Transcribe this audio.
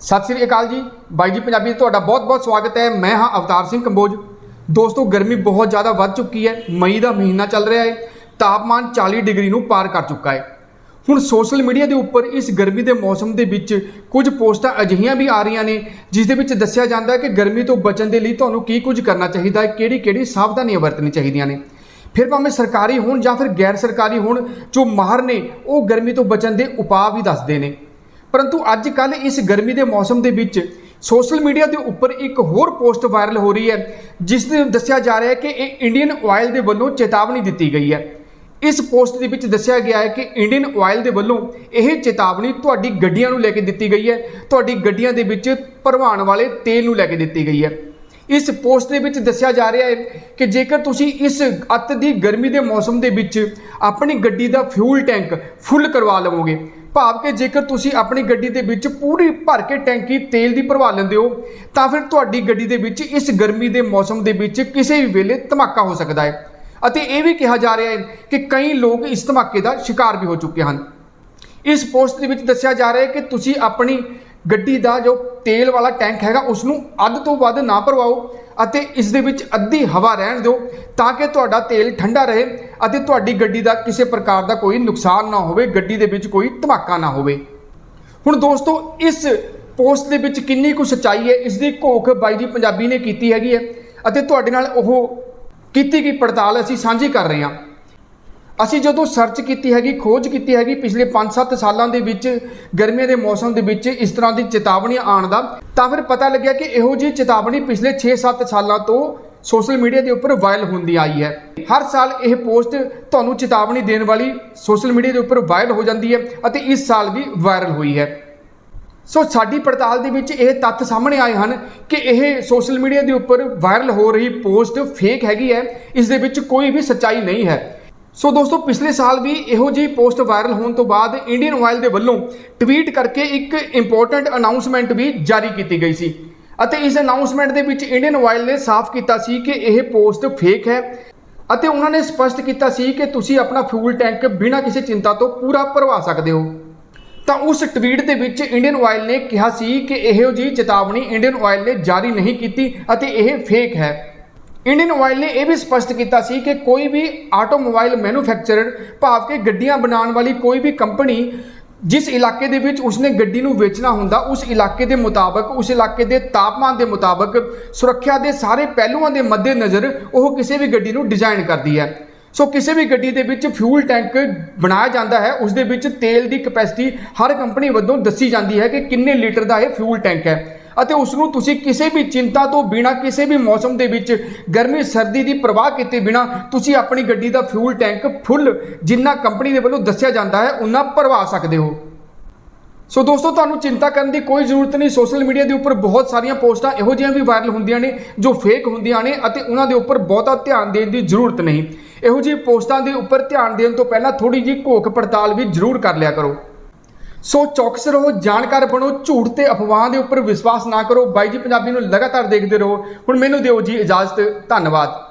ਸਤਿ ਸ੍ਰੀ ਅਕਾਲ ਜੀ। ਬਾਈ ਜੀ, ਪੰਜਾਬੀ ਤੁਹਾਡਾ ਬਹੁਤ-ਬਹੁਤ ਸਵਾਗਤ ਹੈ। ਮੈਂ ਹਾਂ ਅਵਤਾਰ ਸਿੰਘ ਕੰਬੋਜ। ਦੋਸਤੋ, ਗਰਮੀ ਬਹੁਤ ਜ਼ਿਆਦਾ ਵੱਧ ਚੁੱਕੀ ਹੈ। ਮਈ ਦਾ ਮਹੀਨਾ ਚੱਲ ਰਿਹਾ ਹੈ। ਤਾਪਮਾਨ 40 ਡਿਗਰੀ ਨੂੰ ਪਾਰ ਕਰ ਚੁੱਕਾ ਹੈ। ਹੁਣ ਸੋਸ਼ਲ ਮੀਡੀਆ ਦੇ ਉੱਪਰ ਇਸ ਗਰਮੀ ਦੇ ਮੌਸਮ ਦੇ ਵਿੱਚ ਕੁਝ ਪੋਸਟਾਂ ਅਜਿਹੀਆਂ ਵੀ ਆ ਰਹੀਆਂ ਨੇ, ਜਿਸ ਦੇ ਵਿੱਚ ਦੱਸਿਆ ਜਾਂਦਾ ਹੈ ਕਿ ਗਰਮੀ ਤੋਂ ਬਚਣ ਦੇ ਲਈ ਤੁਹਾਨੂੰ ਕੀ ਕੁਝ ਕਰਨਾ ਚਾਹੀਦਾ ਹੈ, ਕਿਹੜੀ-ਕਿਹੜੀ ਸਾਵਧਾਨੀਆਂ ਵਰਤਣੀ ਚਾਹੀਦੀਆਂ ਨੇ। ਫਿਰ ਭਾਵੇਂ ਸਰਕਾਰੀ ਹੋਣ ਜਾਂ ਫਿਰ ਗੈਰ ਸਰਕਾਰੀ ਹੋਣ, ਜੋ ਮਾਹਰ ਨੇ, ਉਹ ਗਰਮੀ ਤੋਂ ਬਚਣ ਦੇ ਉਪਾਅ ਵੀ ਦੱਸਦੇ ਨੇ। ਪਰੰਤੂ ਅੱਜ ਕੱਲ ਇਸ ਗਰਮੀ ਦੇ ਮੌਸਮ ਦੇ ਵਿੱਚ ਸੋਸ਼ਲ ਮੀਡੀਆ ਦੇ ਉੱਪਰ ਇੱਕ ਹੋਰ ਪੋਸਟ ਵਾਇਰਲ ਹੋ ਰਹੀ ਹੈ, ਜਿਸ ਦੇ ਦੱਸਿਆ ਜਾ ਰਿਹਾ ਹੈ ਕਿ ਇਹ ਇੰਡੀਅਨ ਆਇਲ ਦੇ ਵੱਲੋਂ ਚੇਤਾਵਨੀ ਦਿੱਤੀ ਗਈ ਹੈ। ਇਸ ਪੋਸਟ ਦੇ ਵਿੱਚ ਦੱਸਿਆ ਗਿਆ ਹੈ ਕਿ ਇੰਡੀਅਨ ਆਇਲ ਦੇ ਵੱਲੋਂ ਇਹ ਚੇਤਾਵਨੀ ਤੁਹਾਡੀ ਗੱਡੀਆਂ ਨੂੰ ਲੈ ਕੇ ਦਿੱਤੀ ਗਈ ਹੈ, ਤੁਹਾਡੀ ਗੱਡੀਆਂ ਦੇ ਵਿੱਚ ਭਰਵਾਉਣ ਵਾਲੇ ਤੇਲ ਨੂੰ ਲੈ ਕੇ ਦਿੱਤੀ ਗਈ ਹੈ। ਇਸ ਪੋਸਟ ਦੇ ਵਿੱਚ ਦੱਸਿਆ ਜਾ ਰਿਹਾ ਹੈ ਕਿ ਜੇਕਰ ਤੁਸੀਂ ਇਸ ਅੱਤ ਦੀ ਗਰਮੀ ਦੇ ਮੌਸਮ ਦੇ ਵਿੱਚ ਆਪਣੀ ਗੱਡੀ ਦਾ ਫਿਊਲ ਟੈਂਕ ਫੁੱਲ ਕਰਵਾ ਲਵੋਗੇ ਭਾਵ ਕਿ ਜੇਕਰ ਤੁਸੀਂ ਆਪਣੀ ਗੱਡੀ ਦੇ ਵਿੱਚ ਪੂਰੀ ਭਰ ਕੇ ਟੈਂਕੀ ਤੇਲ ਦੀ ਭਰਵਾ ਲੈਂਦੇ ਹੋ, ਤਾਂ ਫਿਰ ਤੁਹਾਡੀ ਗੱਡੀ ਦੇ ਵਿੱਚ ਇਸ ਗਰਮੀ ਦੇ ਮੌਸਮ ਦੇ ਵਿੱਚ ਕਿਸੇ ਵੀ ਵੇਲੇ ਧਮਾਕਾ ਹੋ ਸਕਦਾ ਹੈ। ਅਤੇ ਇਹ ਵੀ ਕਿਹਾ ਜਾ ਰਿਹਾ ਹੈ ਕਿ ਕਈ ਲੋਕ ਇਸ ਧਮਾਕੇ ਦਾ ਸ਼ਿਕਾਰ ਵੀ ਹੋ ਚੁੱਕੇ ਹਨ। ਇਸ ਪੋਸਟ ਦੇ ਵਿੱਚ ਦੱਸਿਆ ਜਾ ਰਿਹਾ ਹੈ ਕਿ ਤੁਸੀਂ ਆਪਣੀ ਗੱਡੀ ਦਾ ਜੋ ਤੇਲ ਵਾਲਾ ਟੈਂਕ ਹੈਗਾ ਉਸ ਨੂੰ ਅੱਧ ਤੋਂ ਵੱਧ ਨਾ ਭਰਵਾਓ ਅਤੇ ਇਸ ਦੇ ਵਿੱਚ ਅੱਧੀ ਹਵਾ ਰਹਿਣ ਦਿਓ ਤਾਂ ਕਿ ਤੁਹਾਡਾ ਤੇਲ ਠੰਡਾ ਰਹੇ ਅਤੇ ਤੁਹਾਡੀ ਗੱਡੀ ਦਾ ਕਿਸੇ ਪ੍ਰਕਾਰ ਦਾ ਕੋਈ ਨੁਕਸਾਨ ਨਾ ਹੋਵੇ, ਗੱਡੀ ਦੇ ਵਿੱਚ ਕੋਈ ਧਮਾਕਾ ਨਾ ਹੋਵੇ। ਹੁਣ ਦੋਸਤੋ, ਇਸ ਪੋਸਟ ਦੇ ਵਿੱਚ ਕਿੰਨੀ ਕੁ ਸੱਚਾਈ ਹੈ, ਇਸ ਦੀ ਘੋਖ ਬਾਈ ਜੀ ਪੰਜਾਬੀ ਨੇ ਕੀਤੀ ਹੈਗੀ ਹੈ ਅਤੇ ਤੁਹਾਡੇ ਨਾਲ ਉਹ ਕੀਤੀ ਗਈ ਪੜਤਾਲ ਅਸੀਂ ਸਾਂਝੀ ਕਰ ਰਹੇ ਹਾਂ। ਅਸੀਂ ਜਦੋਂ ਸਰਚ ਕੀਤੀ ਹੈਗੀ, ਖੋਜ ਕੀਤੀ ਹੈਗੀ, ਪਿਛਲੇ 5-7 ਸਾਲਾਂ ਦੇ ਵਿੱਚ, ਗਰਮੀਆਂ ਦੇ ਮੌਸਮ ਦੇ ਵਿੱਚ ਇਸ ਤਰ੍ਹਾਂ ਦੀ ਚੇਤਾਵਨੀ ਆਉਣ ਦਾ, ਤਾਂ ਫਿਰ ਪਤਾ ਲੱਗਿਆ ਕਿ ਇਹੋ ਜਿਹੀ ਚੇਤਾਵਨੀ ਪਿਛਲੇ 6-7 ਸਾਲਾਂ ਤੋਂ ਸੋਸ਼ਲ ਮੀਡੀਆ ਦੇ ਉੱਪਰ ਵਾਇਰਲ ਹੁੰਦੀ ਆਈ ਹੈ। ਹਰ ਸਾਲ ਇਹ ਪੋਸਟ ਤੁਹਾਨੂੰ ਚੇਤਾਵਨੀ ਦੇਣ ਵਾਲੀ ਸੋਸ਼ਲ ਮੀਡੀਆ ਦੇ ਉੱਪਰ ਵਾਇਰਲ ਹੋ ਜਾਂਦੀ ਹੈ ਅਤੇ ਇਸ ਸਾਲ ਵੀ ਵਾਇਰਲ ਹੋਈ ਹੈ। ਸੋ ਸਾਡੀ ਪੜਤਾਲ ਦੇ ਵਿੱਚ ਇਹ ਤੱਥ ਸਾਹਮਣੇ ਆਏ ਹਨ ਕਿ ਇਹ ਸੋਸ਼ਲ ਮੀਡੀਆ ਦੇ ਉੱਪਰ ਵਾਇਰਲ ਹੋ ਰਹੀ ਪੋਸਟ ਫੇਕ ਹੈਗੀ ਹੈ, ਇਸ ਦੇ ਵਿੱਚ ਕੋਈ ਵੀ ਸੱਚਾਈ ਨਹੀਂ ਹੈ। ਸੋ ਦੋਸਤੋ, ਪਿਛਲੇ ਸਾਲ ਵੀ ਇਹੋ ਜਿਹੀ ਪੋਸਟ ਵਾਇਰਲ ਹੋਣ ਤੋਂ ਬਾਅਦ ਇੰਡੀਅਨ ਆਇਲ ਦੇ ਵੱਲੋਂ ਟਵੀਟ ਕਰਕੇ ਇੱਕ ਇੰਪੋਰਟੈਂਟ ਅਨਾਉਂਸਮੈਂਟ ਵੀ ਜਾਰੀ ਕੀਤੀ ਗਈ ਸੀ। ਅਤੇ ਇਸ ਅਨਾਉਂਸਮੈਂਟ ਦੇ ਵਿੱਚ ਇੰਡੀਅਨ ਆਇਲ ਨੇ ਸਾਫ਼ ਕੀਤਾ ਸੀ ਕਿ ਇਹ ਪੋਸਟ ਫੇਕ ਹੈ ਅਤੇ ਉਹਨਾਂ ਨੇ ਸਪਸ਼ਟ ਕੀਤਾ ਸੀ ਕਿ ਤੁਸੀਂ ਆਪਣਾ ਫਿਊਲ ਟੈਂਕ ਬਿਨਾਂ ਕਿਸੇ ਚਿੰਤਾ ਤੋਂ ਪੂਰਾ ਭਰਵਾ ਸਕਦੇ ਹੋ। ਤਾਂ ਉਸ ਟਵੀਟ ਦੇ ਵਿੱਚ ਇੰਡੀਅਨ ਆਇਲ ਨੇ ਕਿਹਾ ਸੀ ਕਿ ਇਹੋ ਜਿਹੀ ਚੇਤਾਵਨੀ ਇੰਡੀਅਨ ਆਇਲ ਨੇ ਜਾਰੀ ਨਹੀਂ ਕੀਤੀ ਅਤੇ ਇਹ ਫੇਕ ਹੈ। ਇੰਡੀਅਨ ਆਇਲ ਨੇ ਇਹ ਵੀ ਸਪਸ਼ਟ ਕੀਤਾ ਸੀ ਕਿ ਕੋਈ ਵੀ ਆਟੋਮੋਬਾਈਲ ਮੈਨੂਫੈਕਚਰਰ ਭਾਵ ਕਿ ਗੱਡੀਆਂ ਬਣਾਉਣ ਵਾਲੀ ਕੋਈ ਵੀ ਕੰਪਨੀ ਜਿਸ ਇਲਾਕੇ ਦੇ ਵਿੱਚ ਉਸਨੇ ਗੱਡੀ ਨੂੰ ਵੇਚਣਾ ਹੁੰਦਾ, ਉਸ ਇਲਾਕੇ ਦੇ ਮੁਤਾਬਕ, ਉਸ ਇਲਾਕੇ ਦੇ ਤਾਪਮਾਨ ਦੇ ਮੁਤਾਬਕ, ਸੁਰੱਖਿਆ ਦੇ ਸਾਰੇ ਪਹਿਲੂਆਂ ਦੇ ਮੱਦੇਨਜ਼ਰ ਉਹ ਕਿਸੇ ਵੀ ਗੱਡੀ ਨੂੰ ਡਿਜ਼ਾਈਨ ਕਰਦੀ ਹੈ। ਸੋ ਕਿਸੇ ਵੀ ਗੱਡੀ ਦੇ ਵਿੱਚ ਫਿਊਲ ਟੈਂਕ ਬਣਾਇਆ ਜਾਂਦਾ ਹੈ ਉਸ ਦੇ ਵਿੱਚ ਤੇਲ ਦੀ ਕਪੈਸਿਟੀ ਹਰ ਕੰਪਨੀ ਵੱਲੋਂ ਦੱਸੀ ਜਾਂਦੀ ਹੈ ਕਿ ਕਿੰਨੇ ਲੀਟਰ ਦਾ ਇਹ ਫਿਊਲ ਟੈਂਕ ਹੈ। ਅਤੇ ਉਸ ਨੂੰ ਤੁਸੀਂ ਕਿਸੇ ਵੀ ਚਿੰਤਾ ਤੋਂ ਬਿਨਾ, ਕਿਸੇ ਵੀ ਮੌਸਮ ਦੇ ਵਿੱਚ ਗਰਮੀ, ਸਰਦੀ ਦੀ ਪਰਵਾਹ ਕੀਤੇ ਬਿਨਾ ਤੁਸੀਂ ਆਪਣੀ ਗੱਡੀ ਦਾ ਫਿਊਲ ਟੈਂਕ ਫੁੱਲ ਜਿੰਨਾ ਕੰਪਨੀ ਦੇ ਵੱਲੋਂ ਦੱਸਿਆ ਜਾਂਦਾ ਹੈ, ਉਨਾ ਭਰਵਾ ਸਕਦੇ ਹੋ। ਸੋ ਦੋਸਤੋ, ਤੁਹਾਨੂੰ ਚਿੰਤਾ ਕਰਨ ਦੀ ਕੋਈ ਜ਼ਰੂਰਤ ਨਹੀਂ। ਸੋਸ਼ਲ ਮੀਡੀਆ ਦੇ ਉੱਪਰ ਬਹੁਤ ਸਾਰੀਆਂ ਪੋਸਟਾਂ ਇਹੋ ਜਿਹੀਆਂ ਵੀ ਵਾਇਰਲ ਹੁੰਦੀਆਂ ਨੇ, ਜੋ ਫੇਕ ਹੁੰਦੀਆਂ ਨੇ ਅਤੇ ਉਹਨਾਂ ਦੇ ਉੱਪਰ ਬਹੁਤਾ ਧਿਆਨ ਦੇਣ ਦੀ ਜ਼ਰੂਰਤ ਨਹੀਂ। ਇਹੋ ਜਿਹੀ ਪੋਸਟਾਂ ਦੇ ਉੱਪਰ ਧਿਆਨ ਦੇਣ ਤੋਂ ਪਹਿਲਾਂ ਥੋੜੀ ਜਿਹੀ ਘੋਖ ਪੜਤਾਲ ਵੀ ਜ਼ਰੂਰ ਕਰ ਲਿਆ ਕਰੋ। ਸੋ ਚੌਕਸ ਰਹੋ, ਜਾਣਕਾਰ ਬਣੋ, ਝੂਠ ਤੇ ਅਫਵਾਹਾਂ ਦੇ ਉੱਪਰ ਵਿਸ਼ਵਾਸ ਨਾ ਕਰੋ। ਬਾਈ ਜੀ, ਪੰਜਾਬੀ ਨੂੰ ਲਗਾਤਾਰ ਦੇਖਦੇ ਰਹੋ। ਹੁਣ ਮੈਨੂੰ ਦਿਓ ਜੀ ਇਜਾਜ਼ਤ। ਧੰਨਵਾਦ।